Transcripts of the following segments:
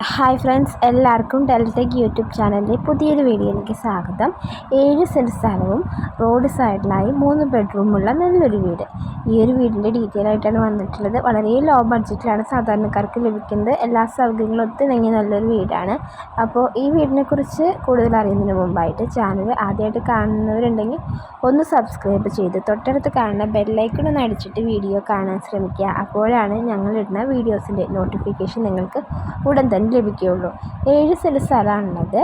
Hi friends എല്ലാവർക്കും Deltech YouTube ചാനലിന്റെ പുതിയൊരു വീഡിയോയിലേക്ക് സ്വാഗതം. ഏഴ് സെന്റ് സ്ഥലവും റോഡ് സൈഡിലായി മൂന്ന് ബെഡ്റൂമുള്ള നല്ലൊരു വീട്. ഈ ഒരു വീടിന്റെ ഡീറ്റെയിൽ ആയിട്ടാണ് വന്നിട്ടുള്ളത്. വളരെ ലോ ബഡ്ജറ്റിലാണ് സാധാരണക്കാർക്ക് ലഭിക്കുന്നത്. എല്ലാ സൗകര്യങ്ങളും ഒത്തിണങ്ങിയ നല്ലൊരു വീടാണ്. അപ്പോൾ ഈ വീടിനെക്കുറിച്ച് കൂടുതൽ അറിയുന്നതിന് മുമ്പായിട്ട് ചാനൽ ആദ്യമായിട്ട് കാണുന്നവരുണ്ടെങ്കിൽ ഒന്ന് സബ്സ്ക്രൈബ് ചെയ്ത് തൊട്ടടുത്ത് കാണുന്ന ബെല്ലൈക്കൺ ഒന്ന് അടിച്ചിട്ട് വീഡിയോ കാണാൻ ശ്രമിക്കുക. അപ്പോഴാണ് ഞങ്ങളിടുന്ന വീഡിയോസിന്റെ നോട്ടിഫിക്കേഷൻ നിങ്ങൾക്ക് ഉടൻ തന്നെ ലഭിക്കുകയുള്ളൂ. ഏഴ് സെൽ സ്ഥലമാണുള്ളത്.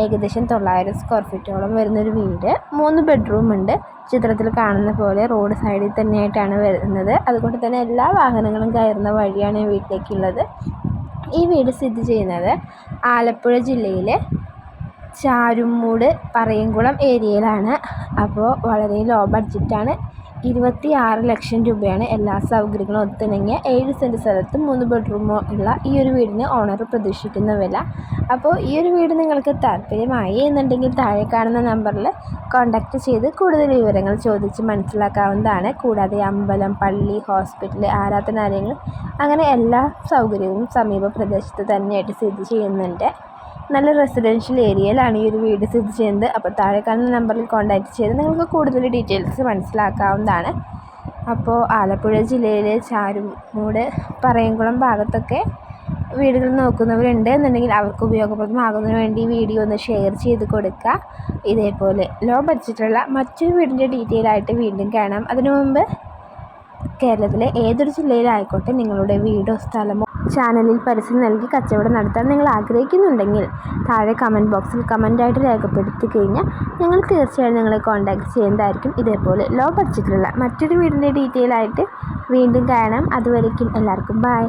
ഏകദേശം തൊള്ളായിരം സ്ക്വയർ ഫീറ്റോളം വരുന്നൊരു വീട്. മൂന്ന് ബെഡ്റൂം ഉണ്ട്. ചിത്രത്തിൽ കാണുന്ന പോലെ റോഡ് സൈഡിൽ തന്നെയായിട്ടാണ് വരുന്നത്. അതുകൊണ്ട് തന്നെ എല്ലാ വാഹനങ്ങളും കയറുന്ന വഴിയാണ് വീട്ടിലേക്കുള്ളത്. ഈ വീട് സ്ഥിതി ചെയ്യുന്നത് ആലപ്പുഴ ജില്ലയിലെ ചാരുമൂട് പറയംകുളം ഏരിയയിലാണ്. അപ്പോൾ വളരെ ലോ ബഡ്ജറ്റാണ് ഇരുപത്തി ആറ് ലക്ഷം രൂപയാണ് എല്ലാ സൗകര്യങ്ങളും ഒത്തിണങ്ങിയ ഏഴ് സെന്റ് സ്ഥലത്ത് മൂന്ന് ബെഡ്റൂമോ ഉള്ള ഈ ഒരു വീടിന് ഓണർ പ്രതീക്ഷിക്കുന്ന വില. അപ്പോൾ ഈ ഒരു വീട് നിങ്ങൾക്ക് താല്പര്യമായി എന്നുണ്ടെങ്കിൽ താഴെ കാണുന്ന നമ്പറിൽ കോൺടാക്റ്റ് ചെയ്ത് കൂടുതൽ വിവരങ്ങൾ ചോദിച്ച് മനസ്സിലാക്കാവുന്നതാണ്. കൂടാതെ അമ്പലം പള്ളി ഹോസ്പിറ്റൽ ആരാധനാലയങ്ങൾ അങ്ങനെ എല്ലാ സൗകര്യവും സമീപ പ്രദേശത്ത് തന്നെയായിട്ട് സ്ഥിതി ചെയ്യുന്നുണ്ട്. നല്ല റെസിഡൻഷ്യൽ ഏരിയയിലാണ് ഈ ഒരു വീട് സ്ഥിതി ചെയ്യുന്നത്. അപ്പോൾ താഴെ കാണുന്ന നമ്പറിൽ കോൺടാക്റ്റ് ചെയ്ത് നിങ്ങൾക്ക് കൂടുതൽ ഡീറ്റെയിൽസ് മനസ്സിലാക്കാവുന്നതാണ്. അപ്പോൾ ആലപ്പുഴ ജില്ലയിലെ ചാരുമൂട് പറയംകുളം ഭാഗത്തൊക്കെ വീടുകൾ നോക്കുന്നവരുണ്ട് എന്നുണ്ടെങ്കിൽ അവർക്ക് ഉപയോഗപ്രദമാകുന്നതിന് വേണ്ടി വീഡിയോ ഒന്ന് ഷെയർ ചെയ്ത് കൊടുക്കുക. ഇതേപോലെ ലോ ബഡ്ജറ്റുള്ള മറ്റൊരു വീടിന്റെ ഡീറ്റെയിൽ ആയിട്ട് വീണ്ടും കാണാം. അതിനു മുമ്പ് കേരളത്തിലെ ഏതൊരു ജില്ലയിലായിക്കോട്ടെ നിങ്ങളുടെ വീടോ സ്ഥലമോ ചാനലിൽ പരസ്യം നൽകി കച്ചവടം നടത്താൻ നിങ്ങൾ ആഗ്രഹിക്കുന്നുണ്ടെങ്കിൽ താഴെ കമന്റ് ബോക്സിൽ കമന്റായിട്ട് രേഖപ്പെടുത്തി കഴിഞ്ഞാൽ ഞങ്ങൾ തീർച്ചയായും നിങ്ങളെ കോൺടാക്ട് ചെയ്യുന്നതായിരിക്കും. ഇതേപോലെ ലോ ബഡ്ജറ്റിലുള്ള മറ്റൊരു വീടിന്റെ ഡീറ്റെയിൽ ആയിട്ട് വീണ്ടും കാണാം. അതുവരേക്കും എല്ലാവർക്കും ബായ്